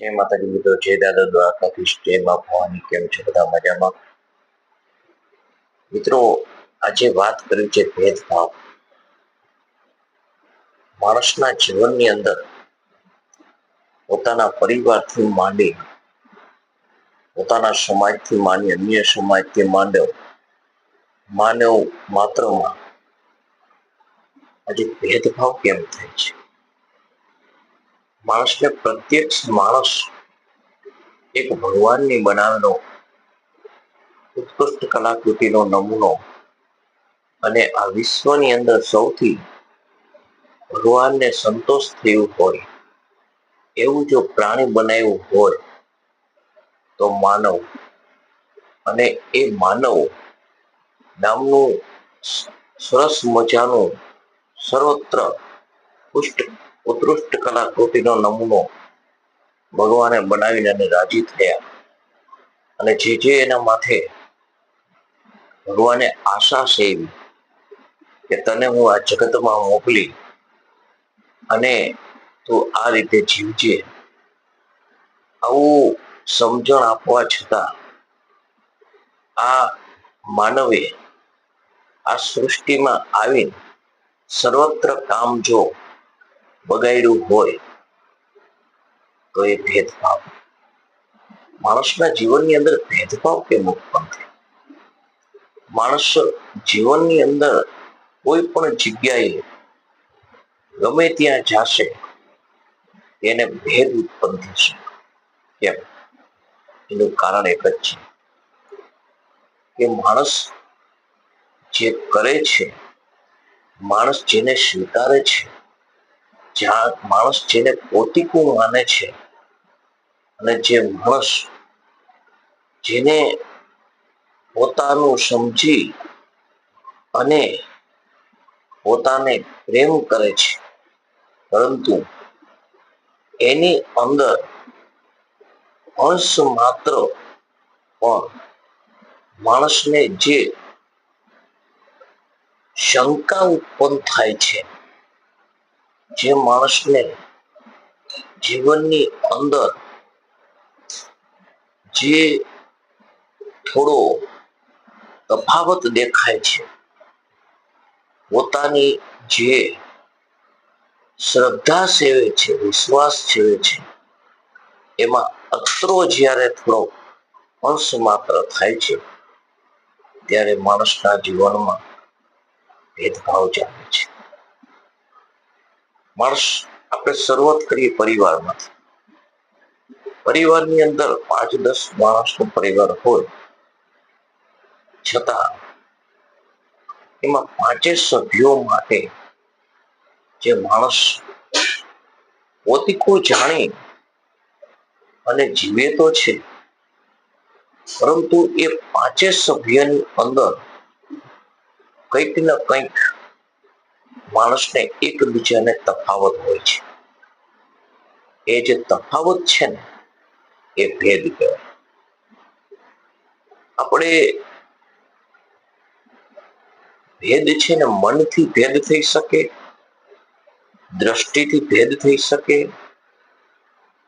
જય માતાજી મિત્રો, જય દાદા દ્વારકાધીશ જય મા કેમ છે બધા મજામાં? મિત્રો, આજે વાત કરી છે ભેદભાવ. માણસના જીવનની અંદર પોતાના પરિવારથી માંડી પોતાના સમાજથી માંડી અન્ય સમાજથી માંડ્યો માનવ માત્રમાં આજે ભેદભાવ કેમ થાય છે? માણસને પ્રત્યક્ષ માણસ એક ભગવાનની બનાવેલો ઉત્કૃષ્ટ કલાકૃતિનો નમૂનો અને આ વિશ્વની અંદર સૌથી ભગવાનને સંતોષ થયું હોય, એવું જો પ્રાણી બનાવ્યું હોય, તો માનવ અને એ માનવ નામનું સરસ મજાનું સર્વત્ર પુષ્ટ ઉત્કૃષ્ટ કલાકૃતિનો નમૂનો ભગવાને બનાવીને અને રાજી થયા. અને જે જે એના માથે ભગવાને આશા એવી કે તને હું આ જગતમાં મોકલી અને તું આ રીતે જીવજે. આવું સમજણ આપવા છતાં આ માનવે આ સૃષ્ટિમાં આવી સર્વત્ર કામ જો બગાડ્યું હોય તો એ ભેદભાવ. માણસના જીવનની અંદર ભેદભાવ કેમ ઉત્પન્ન થાય માણસ જીવનની અંદર કોઈ પણ જગ્યાએ ગમે ત્યાં જાશે, એને ભેદ ઉત્પન્ન થશે. કેમ? એનું કારણ એક જ છે કે માણસ જે કરે છે, માણસ જેને સ્વીકારે છે માણસ જેને ભૌતિકું માને છે અને જે માણસ જેને પોતાનું સમજી અને પોતાને પ્રેમ કરે છે. પરંતુ એની અંદર અંશ માત્ર પણ માણસને જે શંકા ઉત્પન્ન થાય છે જે માણસને જીવનની અંદર જે થોડો તફાવત દેખાય છે, પોતાની જે શ્રદ્ધા સેવે છે, વિશ્વાસ સેવે છે, એમાં અત્રો જ્યારે થોડો અંશ માત્ર થાય છે, ત્યારે માણસના જીવનમાં ભેદભાવ જામે છે. માણસ આપણે શરૂઆત કરીએ પરિવારમાં. પરિવારની અંદર પાંચ, દસ માણસનો પરિવાર હોય. છતાં એમાં પાંચે સભ્યો માટે જે માણસ પોતિકો જાણી અને જીવે તો છે, પરંતુ એ પાંચે સભ્યની અંદર કંઈક ને કંઈક માણસને એકબીજાને તફાવત હોય છે. એ જે તફાવત છે ને, એ ભેદ કહેવાય આપણે ભેદ છે ને, મનથી ભેદ થઈ શકે, દ્રષ્ટિથી ભેદ થઈ શકે,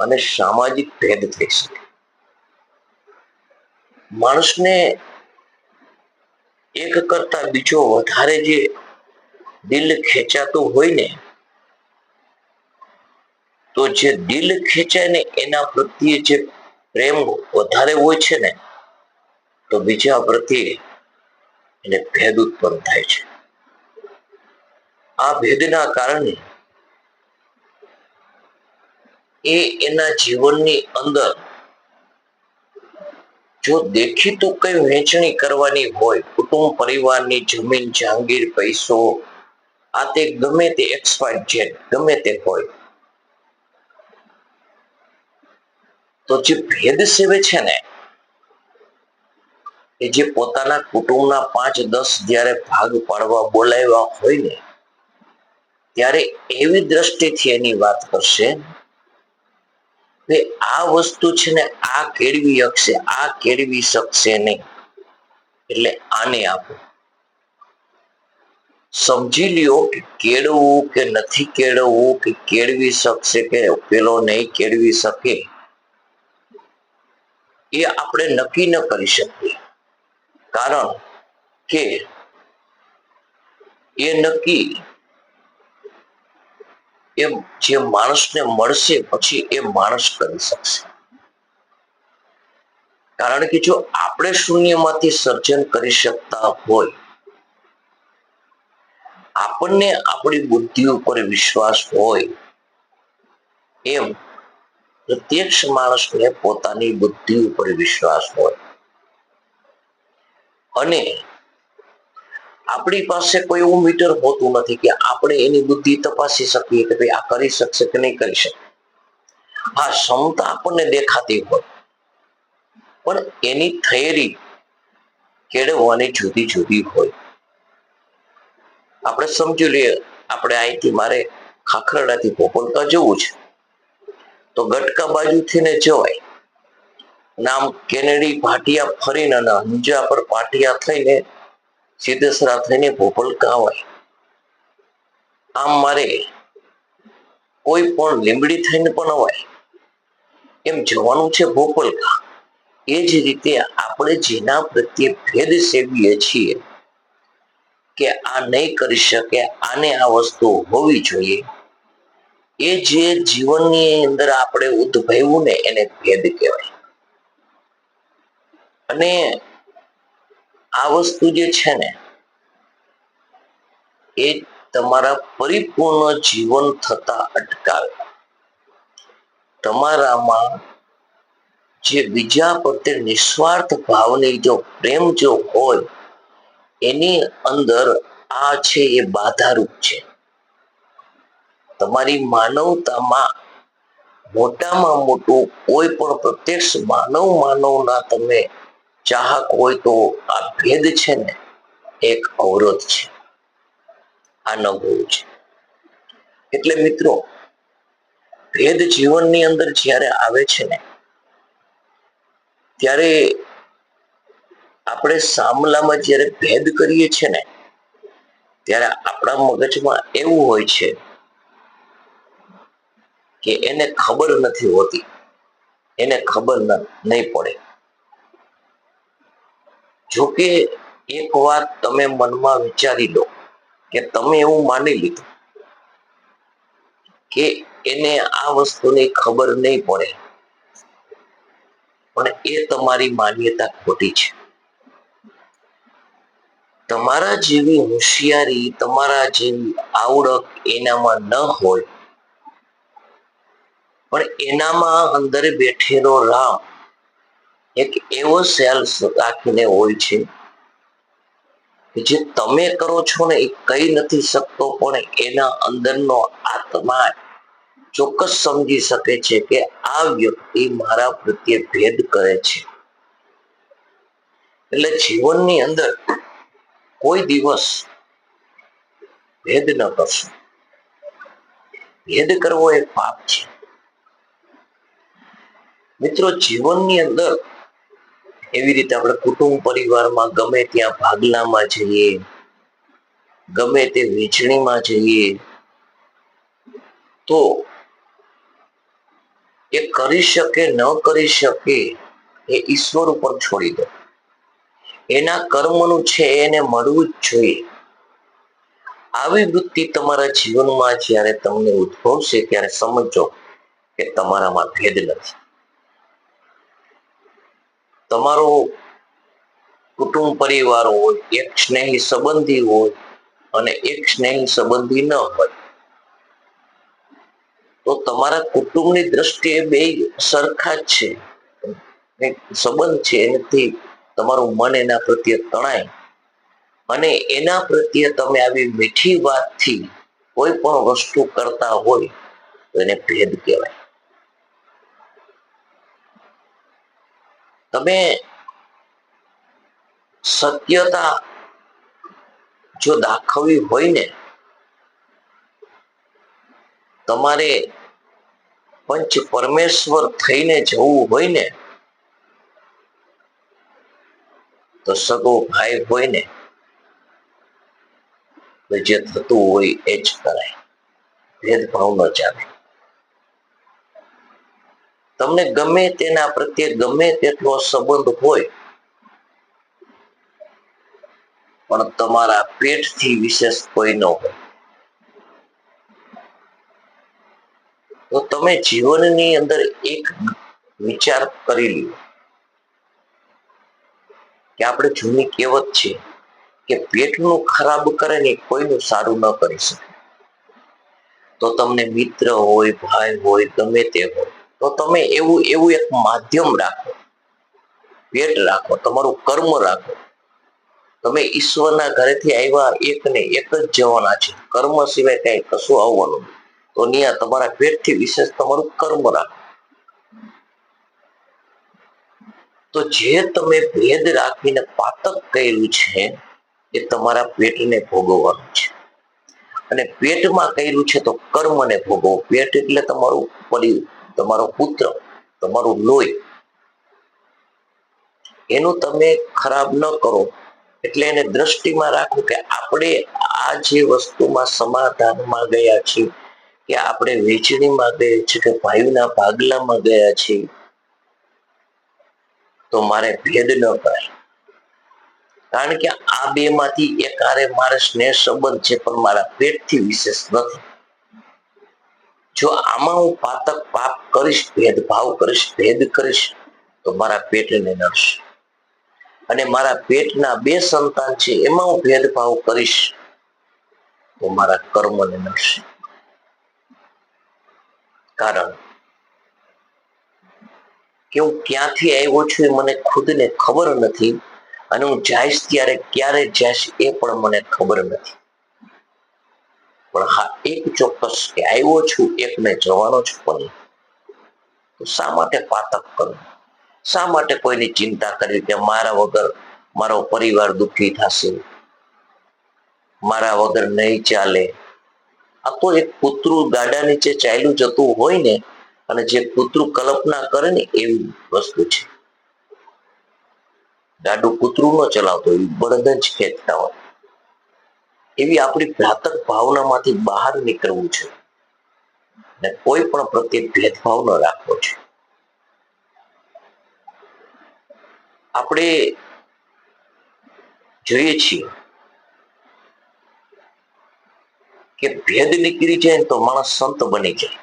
અને સામાજિક ભેદ થઈ શકે. માણસને એક કરતા બીજો વધારે જે દિલ ખેંચાતું હોય ને, તો જે દિલ ખેંચાય ને એના પ્રત્યે જે પ્રેમ વધારે હોય છે ને, તો બીજા પ્રત્યે એને ભેદ ઉત્પન્ન થાય છે. આ ભેદના કારણે એ એના જીવનની અંદર જો દેખીતું કઈ વહેંચણી કરવાની હોય, કુટુંબ પરિવારની જમીન, જહાંગીર, પૈસો આ તે ગમે તે એક્સ વાય ઝેડ ગમે તે હોય. તો જે ભેદ સેવે છે ને, એ જે પોતાના કુટુંબના પાંચ દસ જ્યારે ભાગ પાડવા બોલાવ્યા હોય ને, ત્યારે એવી દ્રષ્ટિથી એની વાત કરશે કે આ વસ્તુ છે ને આ કેળવી શકશે, આ કેળવી શકશે નહીં. એટલે આને આપો. સમજી લ્યો કે કેળવવું કે નથી કેળવવું કે કેળવી શકશે કે પેલો નહીં કેળવી શકે, એ આપણે નક્કી ન કરી શકીએ. કારણ કે એ નક્કી એ જે માણસને મળશે પછી એ માણસ કરી શકશે. કારણ કે જો આપણે શૂન્યમાંથી સર્જન કરી શકતા હોય આપણને આપણી બુદ્ધિ ઉપર વિશ્વાસ હોય, એમ પ્રત્યક્ષ માણસને પોતાની બુદ્ધિ ઉપર વિશ્વાસ હોય. અને આપણી પાસે કોઈ એવું મીટર હોતું નથી કે આપણે એની બુદ્ધિ તપાસી શકીએ કે ભાઈ આ કરી શકશે કે નહીં કરી શકે હા, ક્ષમતા આપણને દેખાતી હોય, પણ એની થયેરી કેળવવાની જુદી જુદી હોય. આપણે સમજી લઈએ, આપણે અહીંથી મારે ખાખરડાથી પોપલકા જવું છે. તો ગટકા બાજુથી ને જવાય. નામ કેનેડી ભાટિયા ફરીને અંજા પર પાટિયા થઈને સિદ્ધેસરા થઈને ભોપલકા હોય આમ મારે કોઈ પણ લીંબડી થઈને પણ હોય એમ જવાનું છે ભોપલકા એ જ રીતે આપણે જેના પ્રત્યે ભેદ સેવીએ છીએ કે આ નહીં કરી શકે, આને આ વસ્તુ હોવી જોઈએ. એ જે જીવનની અંદર આપણે ઉદ્ભવ્યું ને એને ભેદ કહેવાય. અને આ વસ્તુ જે છે ને, એ તમારા પરિપૂર્ણ જીવન થતા અટકાવે. તમારામાં જે બીજા પ્રત્યે નિસ્વાર્થ ભાવની જો પ્રેમ જો હોય એની અંદર આ છે એ બાધારૂપ છે. તમારી માનવતામાં મોટામાં મોટું કોઈ પણ પ્રત્યક્ષ માનવ માનવના તમે ચાહક હોય તો આ ભેદ છે ને, એક અવરોધ છે. આ ન છે. એટલે મિત્રો, ભેદ જીવનની અંદર જ્યારે આવે છે ને, ત્યારે આપણે સામલામાં જ્યારે ભેદ કરીએ છીએ ને, ત્યારે આપણા મગજમાં એવું હોય છે કે એને ખબર નથી હોતી, એને ખબર નહીં પડે. જો કે એક વાત તમે મનમાં વિચારી લો, કે તમે એવું માની લીધું કે એને આ વસ્તુની ખબર નહીં પડે, પણ એ તમારી માન્યતા ખોટી છે. તમારા જેવી હોશિયારી, તમારા જેવી આવડત એનામાં ન હોય. પણ એનામાં અંદર બેઠેલો રામ એક એવો સેલ્સ રાખીને હોય છે જે તમે કરો છો ને એ કહી નથી શકતો, પણ એના અંદરનો આત્મા ચોક્કસ સમજી શકે છે કે આ વ્યક્તિ મારા પ્રત્યે ભેદ કરે છે. એટલે જીવનની અંદર કોઈ દિવસ ભેદ ન કરશો. ભેદ કરવો એ પાપ છે. મિત્રો, જીવનની અંદર એવી રીતે આપણે કુટુંબ પરિવારમાં ગમે ત્યાં ભાગલામાં જઈએ, ગમે તે વેચણીમાં જઈએ, તો એ કરી શકે, ન કરી શકે એ ઈશ્વર ઉપર છોડી દો. એના કર્મનું છે એને મળવું જ જોઈએ. આવી વૃત્તિ તમારા જીવનમાં જ્યારે તમને ઉદ્ભવશે ત્યારે સમજો કે તમારામાં ભેદ નથી. તમારો કુટુંબ પરિવાર હોય, એક સ્નેહી સંબંધી હોય અને એક સ્નેહી સંબંધી ન હોય, તો તમારા કુટુંબની દ્રષ્ટિએ બે સરખા જ છે. સંબંધ છે એનાથી તમારું મન એના પ્રત્યે તણાય. અને એના પ્રત્યે તમે આવી મીઠી વાતથી કોઈ પણ વસ્તુ કરતા હોય, તો એને ભેદ કહેવાય. તમે સત્યતા જો દાખવવી હોય ને, તમારે પંચ પરમેશ્વર થઈને જવું હોય ને તો સગો ભાઈ હોય ને જે થતું હોય એ જ કરાય. ભેદભાવ ન ચાલે તમને ગમે તેના પ્રત્યે ગમે તેટલો સંબંધ હોય, પણ તમારા પેટથી વિશેષ કોઈ ન હોય. તો તમે જીવનની અંદર એક વિચાર કરી લ્યો. કે આપણે જૂની કહેવત છે કે પેટનું ખરાબ કરે ને કોઈનું સારું ન કરી શકે. તો તમને મિત્ર હોય, ભાઈ હોય, ગમે તે હોય, તો તમે એવું એવું એક માધ્યમ રાખો. પેટ રાખો, તમારું કર્મ રાખો. તમે ઈશ્વરના ઘરેથી આવ્યા એક ને એક જ જવાના છે. કર્મ સિવાય કઈ કશું આવવાનું. તો નિયા તમારા પેટથી વિશેષ તમારું કર્મ રાખો. તો જે તમે ભેદ રાખીને પાતક કર્યું છે, એ તમારા પેટને ભોગવવાનું છે. અને પેટમાં કર્યું છે તો કર્મને ભોગવો. પેટ એટલે તમારું પરી તમારો પુત્ર, તમારું લોહી. એનું તમે ખરાબ ન કરો, એટલે એને દ્રષ્ટિમાં રાખો કે આપણે આ જે વસ્તુમાં સમાધાનમાં ગયા છીએ, કે આપણે વેચણીમાં ગયા છીએ, કે ભાઈના ભાગલામાં ગયા છીએ તો મારે ભેદ ન કરાય કારણ કે આ બે માંથી એક મારે સ્નેહ સંબંધ છે, પણ મારા પેટથી વિશેષ નથી. જો આમાં હું પાતક પાપ કરીશ, ભેદભાવ કરીશ, ભેદ કરીશ, તો મારા પેટને નડશે. અને મારા પેટના બે સંતાન છે, એમાં હું ભેદભાવ કરીશ, તો મારા કર્મને નડશે. કારણ કે હું ક્યાંથી આવ્યો છું એ મને ખુદને ખબર નથી અને હું જઈશ ત્યારે ક્યારે જઈશ એ પણ મને ખબર નથી. પણ હા, એક ચોક્કસ કે આવ્યો છું એકને જવાનો છું પણ શા માટે પાતક કરવું શા માટે કોઈની ચિંતા કરવી કે મારા વગર મારો પરિવાર દુઃખી થશે? મારા વગર નહીં ચાલે. આ તો એક કૂતરું ગાડા નીચે ચાલ્યું જતું હોય ને અને જે કૂતરું કલ્પના કરે ને એવી વસ્તુ છે. ગાડું કૂતરું ન ચલાવતો હોય બળદ જ ખેંચતા હોય. એવી આપણી ભ્રાતક ભાવનામાંથી બહાર નીકળવું છે. ને કોઈ પણ પ્રત્યે ભેદભાવ ન રાખવો છે. આપણે જોઈએ છીએ કે ભેદ નીકળી જાય તો માણસ સંત બની જાય.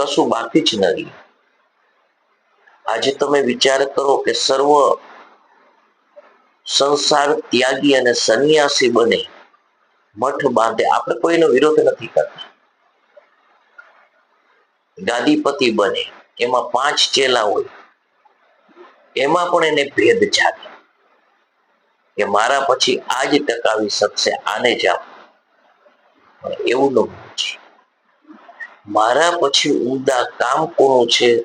કશું બાકી જ ન આજે તમે વિચાર કરો કે સર્વ સંસાર ત્યાગી અને સંન્યાસી બને, મઠ બાંધે. આપણે કોઈનો વિરોધ નથી કરતા. ગાદીપતિ બને, એમાં પાંચ ચેલા હોય. એમાં પણ એને ભેદ જાગે કે મારા પછી આ જ ટકાવી શકશે, આને જ આપ. એવું ન. મારા પછી ઉમદા કામ કોનું છે?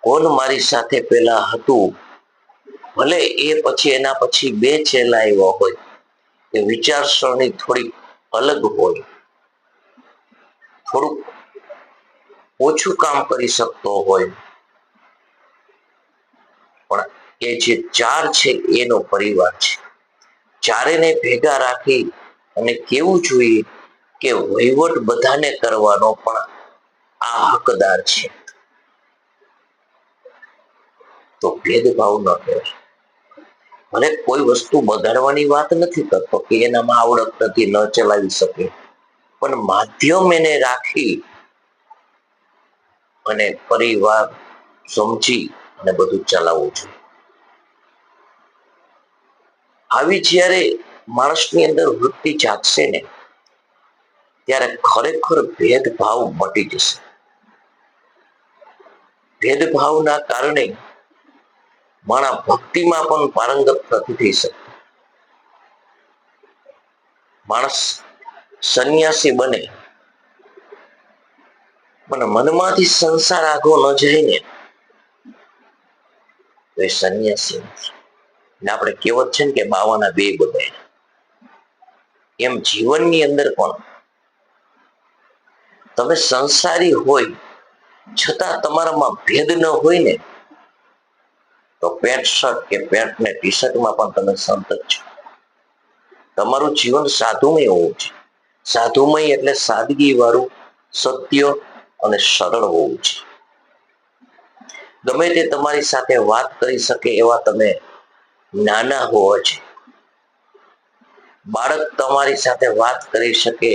કોણ મારી સાથે પેલા હતું? ભલે એ પછી એના પછી બે ચેલા આવ્યા હોય કે વિચારસરણી થોડી અલગ હોય. થોડુંક ઓછું કામ કરી શકતો હોય. પણ એ જે ચાર છે એનો પરિવાર છે. ચારેને ભેગા રાખી અને કેવું જોઈએ કે વહીવટ બધાને કરવાનો પણ આ હકદાર છે. તો ભેદભાવ ન કરે. મને કોઈ વસ્તુ બગાડવાની વાત નથી કરતો કે એનામાં આવડત નથી, ન ચલાવી શકે. પણ માધ્યમ એને રાખી અને પરિવાર સમજી અને બધું ચલાવવું જોઈએ આવી જ્યારે માણસની અંદર વૃત્તિ જાગશે ને, ત્યારે ખરેખર ભેદભાવ મટી જશે. ભેદભાવના કારણે માણા ભક્તિમાં પણ પારંગત નથી થઈ શકતો માણસ સંન્યાસી બને, પણ મનમાંથી સંસાર આગો ન જઈને તો એ સંન્યાસી નથી ને આપણે કહેવત છે ને કે બાવાના બે બને એમ જીવનની અંદર પણ તમે સંસારી હોય છતાં તમારામાં ભેદ ન હોય ને, તો પેન્ટ શર્ટ કે પેન્ટ ને ટી શર્ટમાં પણ તમે સંત છો. તમારું જીવન સાધુમય હોવું છે. સાધુમય એટલે સાદગી વાળું સત્ય અને સરળ હોવું છે. ગમે તે તમારી સાથે વાત કરી શકે એવા તમે નાના હોવા છે બાળક તમારી સાથે વાત કરી શકે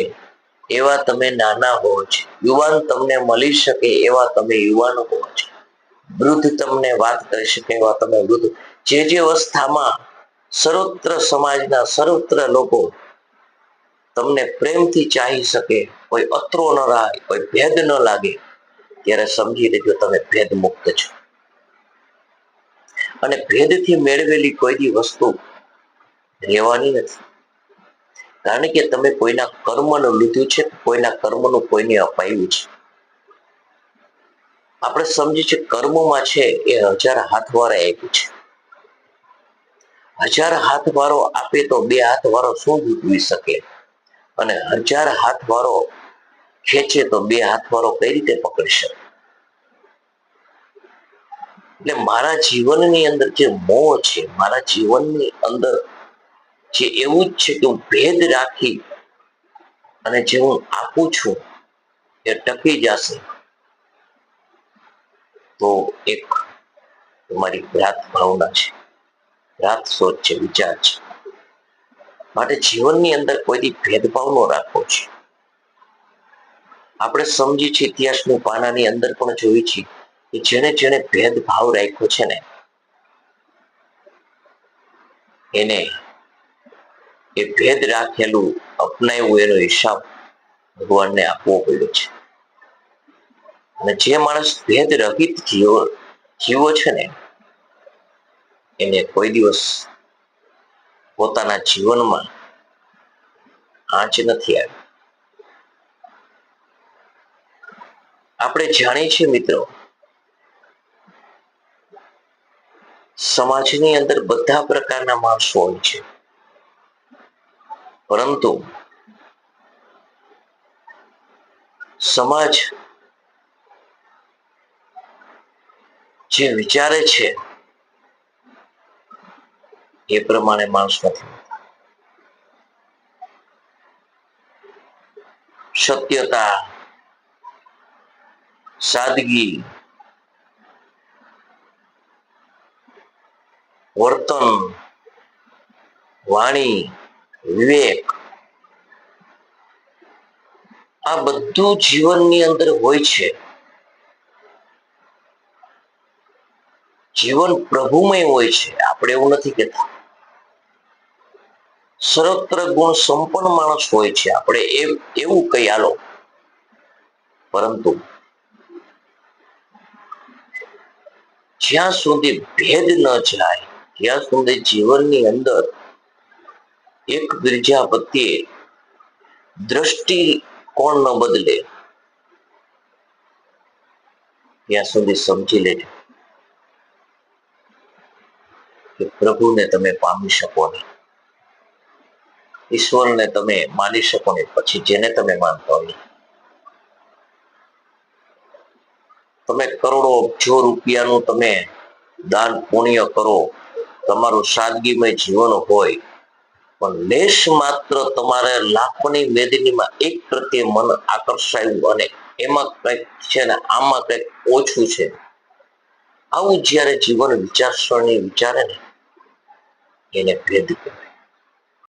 એવા તમે નાના હો છો. યુવાન તમને મળી શકે એવા તમે યુવાન હો છો. વૃદ્ધ તમને વાત કરી શકે એવા તમે વૃદ્ધ. જે જે અવસ્થામાં સર્વત્ર સમાજના સર્વત્ર લોકો તમને પ્રેમથી ચાહી શકે, કોઈ અત્રો ન રહે, કોઈ ભેદ ન લાગે, ત્યારે સમજી લેજો તમે ભેદ મુક્ત છો. અને ભેદથી મેળવેલી કોઈ વસ્તુ રહેવાની નથી. કારણ કે તમે કોઈના કર્મનું લીધું છે, કોઈના કર્મનું કોઈને અપાયું છે. આપણે સમજી છે કર્મમાં છે એ હજાર હાથ વાળા આપ્યું છે. હજાર હાથ વાળો આપે તો બે હાથ વાળો શું ભૂગવી શકે? અને હજાર હાથ વાળો ખેંચે તો બે હાથ વાળો કઈ રીતે પકડી શકે? એટલે મારા જીવનની અંદર જે મોહ છે, મારા જીવનની અંદર જે એવું જ છે કે હું ભેદ રાખી અને જે હું આપું છું, એ ટકી જશે. તો એક તમારી ભ્રાત ભાવના છે. ભ્રાત સોચ છે, વિચાર છે. માટે જીવનની અંદર કોઈથી ભેદભાવ નો રાખવો છે. આપણે સમજી છીએ ઇતિહાસની પાનાની અંદર પણ જોઈ છીએ કે જેને જેને ભેદભાવ રાખ્યો છે ને, એને એ ભેદ રાખેલું અપનાવ્યું એનો હિસાબ ભગવાનને આપવો પડ્યો છે. અને જે માણસ ભેદ રહિત જીવો જીવો છે ને, એને કોઈ દિવસ પોતાના જીવનમાં આંચ નથી આવી. આપણે જાણીએ છીએ મિત્રો, સમાજની અંદર બધા પ્રકારના માણસો હોય છે. પરંતુ સમાજ જે વિચારે છે એ પ્રમાણે માણસ નથી. સત્યતા સાદગી વર્તન વાણી વિવેક. આ બધું જીવનની અંદર હોય છે. જીવન પ્રભુમય હોય છે. આપણે એવું નથી કહેતા. સર્વત્ર ગુણ સંપન્ન માણસ હોય છે. આપણે એમ, એવું કહી હાલો. પરંતુ જ્યાં સુધી ભેદ ન જાય, ત્યાં સુધી જીવનની અંદર એક બીજા પ્રત્યે દ્રષ્ટિ કોણ ન બદલે ત્યાં સુધી સમજી લેજો કે પ્રભુને તમે પામી શકો નહીં. ઈશ્વરને તમે માની શકો નહીં, પછી જેને તમે માનતા હોય. તમે કરોડો અબજો રૂપિયાનું તમે દાન પુણ્ય કરો, તમારું સાદગીમય જીવન હોય પણ લેશ માત્ર તમારે લાખોની વેદનીમાં એક પ્રત્યે મન આકર્ષાયું અને એમાં કંઈક છે ને, આમાં કંઈક ઓછું છે. આવું જ્યારે જીવન વિચારસરણી વિચારે ને, એને ભેદ કહેવાય.